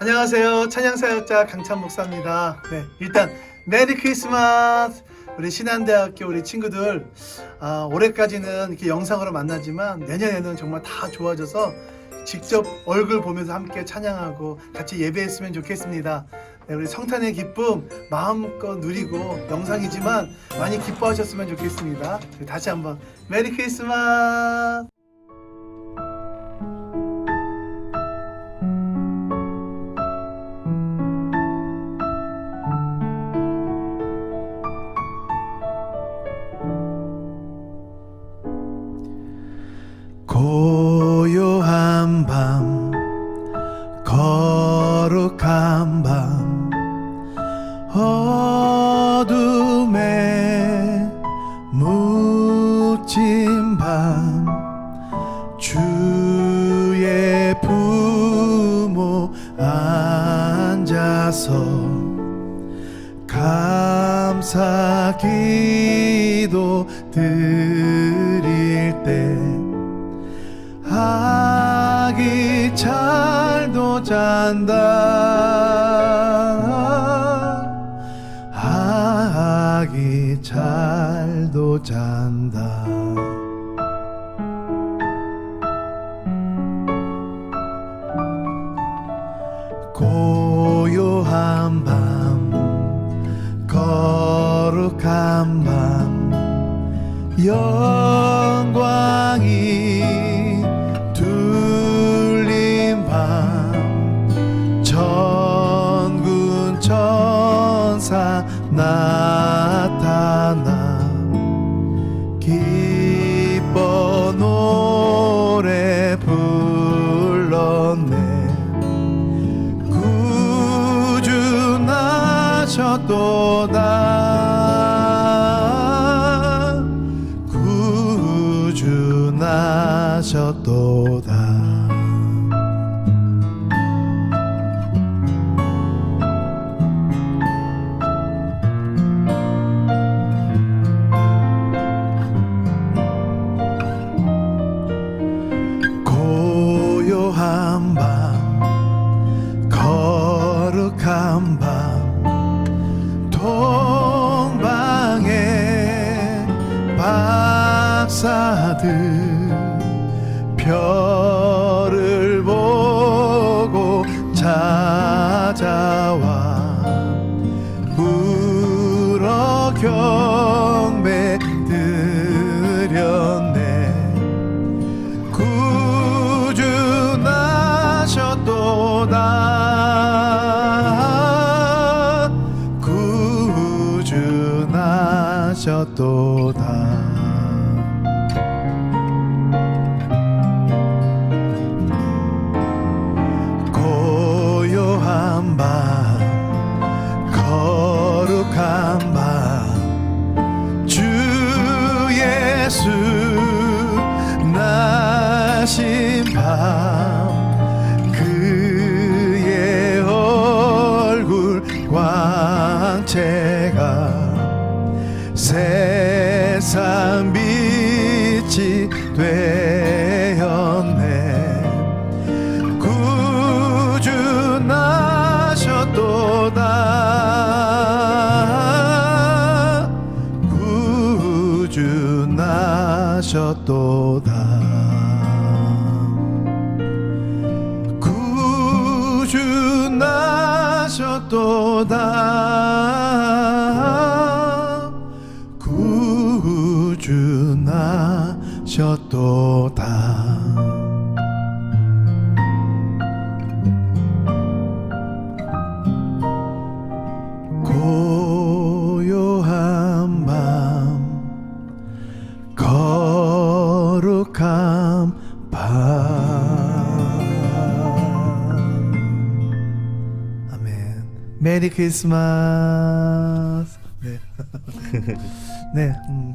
안녕하세요. 찬양사역자 강찬 목사입니다. 네, 일단 메리 크리스마스. 우리 신한대학교 우리 친구들 아, 올해까지는 이렇게 영상으로 만나지만 내년에는 정말 다 좋아져서 직접 얼굴 보면서 함께 찬양하고 같이 예배했으면 좋겠습니다. 네, 우리 성탄의 기쁨 마음껏 누리고 영상이지만 많이 기뻐하셨으면 좋겠습니다. 다시 한번 메리 크리스마스. 묻힌 밤 주의 부모 앉아서 감사 기도 드릴 때 아기 잘도 잔다. 아기 잘도 잔다 영광이 둘린 밤 천군 천사 나타나 기뻐 노래 불렀네 나셨 나셨도다. 고요한 밤 거룩한 밤 주 예수 나신 나셨도다 구주 나셨도다. 구주 나셨도다. 구주 나셨도다 메리 크리스마스 네, 네 음.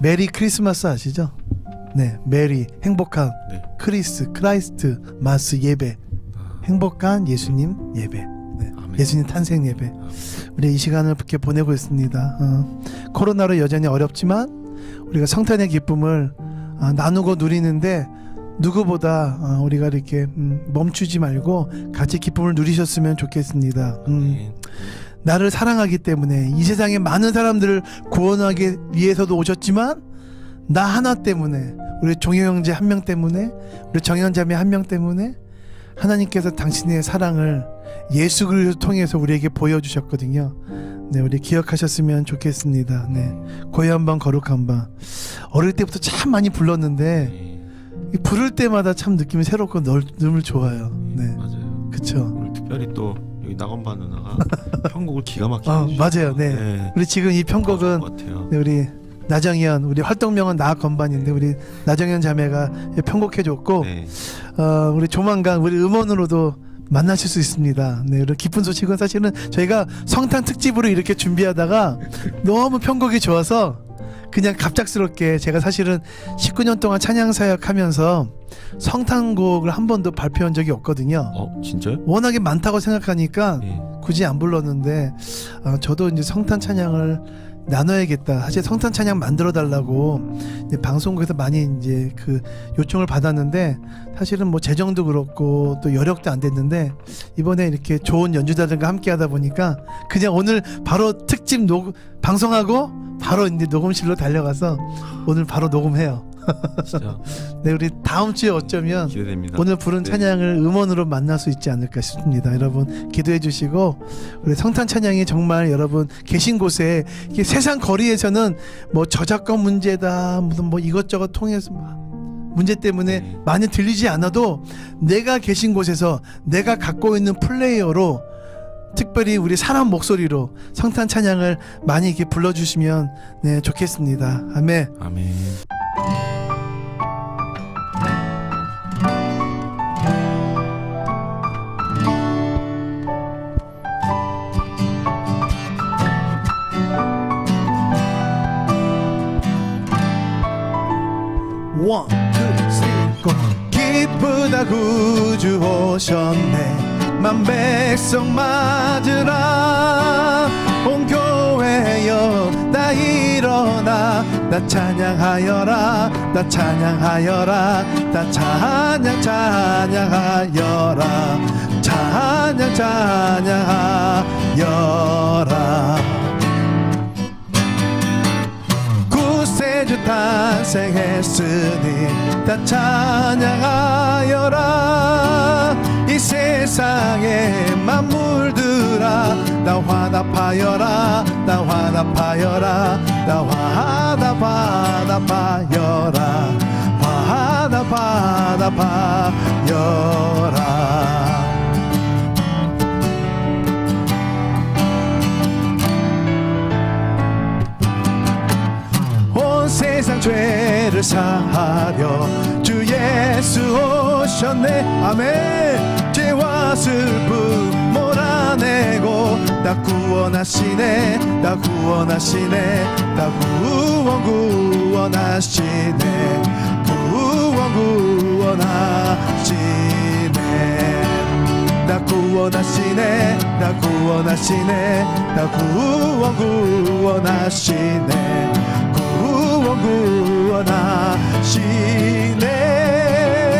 메리 크리스마스 아시죠? 네 메리 행복한 네. 크리스 크라이스트 마스 예배 행복한 예수님 예배 네. 예수님 탄생 예배. 우리 이 시간을 이렇게 보내고 있습니다. 어, 코로나로 여전히 어렵지만 우리가 성탄의 기쁨을 아, 나누고 누리는데 누구보다 어, 우리가 이렇게 음, 멈추지 말고 같이 기쁨을 누리셨으면 좋겠습니다. 음. 나를 사랑하기 때문에 이 세상의 많은 사람들을 구원하기 위해서도 오셨지만 나 하나 때문에 우리 종효 형제 한 명 때문에 우리 정현 자매 한 명 때문에 하나님께서 당신의 사랑을 예수 그리스도 통해서 우리에게 보여주셨거든요. 네, 우리 기억하셨으면 좋겠습니다. 네, 고요한 밤 거룩한 밤 어릴 때부터 참 많이 불렀는데 네. 이 부를 때마다 참 느낌이 새롭고 널, 늘 좋아요. 네, 맞아요. 그쵸. 오늘 특별히 또 여기 나건반 누나가 편곡을 기가 막히게 어, 해주셔서 맞아요. 네. 우리 지금 이 편곡은 것 같아요. 네, 우리 나정현 우리 활동명은 나 건반인데 우리 나정현 자매가 편곡해 줬고 네. 어, 우리 조만간 우리 음원으로도 만나실 수 있습니다. 네, 이런 기쁜 소식은 사실은 저희가 성탄 특집으로 이렇게 준비하다가 너무 편곡이 좋아서 그냥 갑작스럽게 제가 사실은 19년 동안 찬양 사역하면서 성탄곡을 한 번도 발표한 적이 없거든요. 어 진짜요? 워낙에 많다고 생각하니까 네. 굳이 안 불렀는데 어, 저도 이제 성탄 찬양을 나눠야겠다. 사실 성탄 찬양 만들어 달라고 방송국에서 많이 이제 그 요청을 받았는데 사실은 뭐 재정도 그렇고 또 여력도 안 됐는데 이번에 이렇게 좋은 연주자들과 함께 하다 보니까 그냥 오늘 바로 특집 녹 방송하고 바로 이제 녹음실로 달려가서 오늘 바로 녹음해요. 진짜 네, 우리 다음 주에 어쩌면 기대됩니다. 오늘 부른 네. 찬양을 음원으로 만날 수 있지 않을까 싶습니다. 여러분 기도해 주시고 우리 성탄 찬양이 정말 여러분 계신 곳에 세상 거리에서는 뭐 저작권 문제다 무슨 뭐 이것저것 통해서 막 문제 때문에 네. 많이 들리지 않아도 내가 계신 곳에서 내가 갖고 있는 플레이어로 특별히 우리 사람 목소리로 성탄 찬양을 많이 이렇게 불러주시면 네 좋겠습니다. 아멘. 아멘. 쓰리, 고 기쁘다 구주 오셨네 만 백성 맞으라. 온 교회여 나 일어나. 나 찬양하여라. 나 찬양하여라. 나 찬양 찬양하여라. 찬양 찬양하여라. 구세주 탄생했으니 다 찬양하 화답하여라. 나 화답하여라. 나 화답 화답하여라. 화답 화답하여라. 온 세상 죄를 사하려 주 예수 오셨네. 아멘. 죄와 슬픔 몰아내고 나 구원하시네 나 구원하시네 나 구원 구원하시네 구원 구원하시네 나 구원하시네 나 구원하시네 나 구원 구원하시네 구원 구원하시네 아멘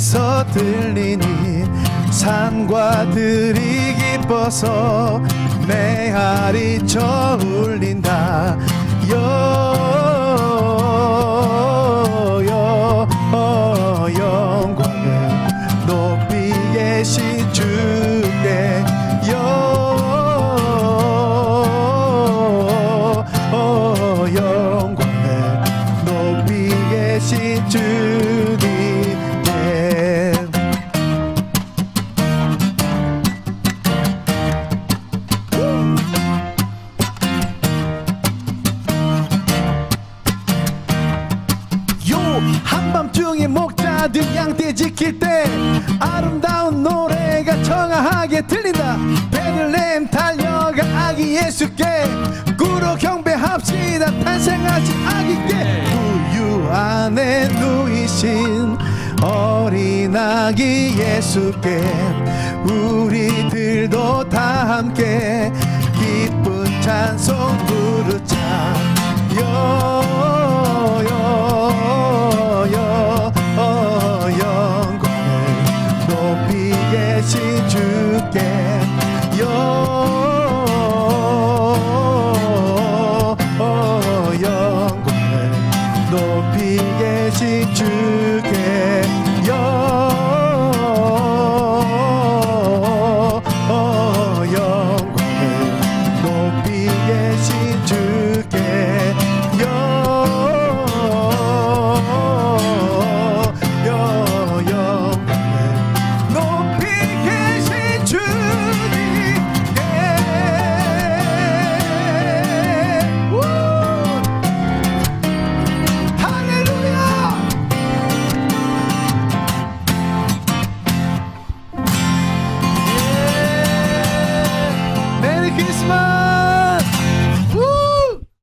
하늘에서 들리니 산과 들이 기뻐서 메아리 쳐 울린다. 여여 목자들 양떼 지킬 때 아름다운 노래가 청아하게 들린다. 베들레헴 달려가 아기 예수께 꾸로 경배합시다. 탄생하신 아기께. 우유 안에 누이신 어린 아기 예수께. 우리들도 다 함께 기쁜 찬송 부르자. 여여여 높이 계신 주께 여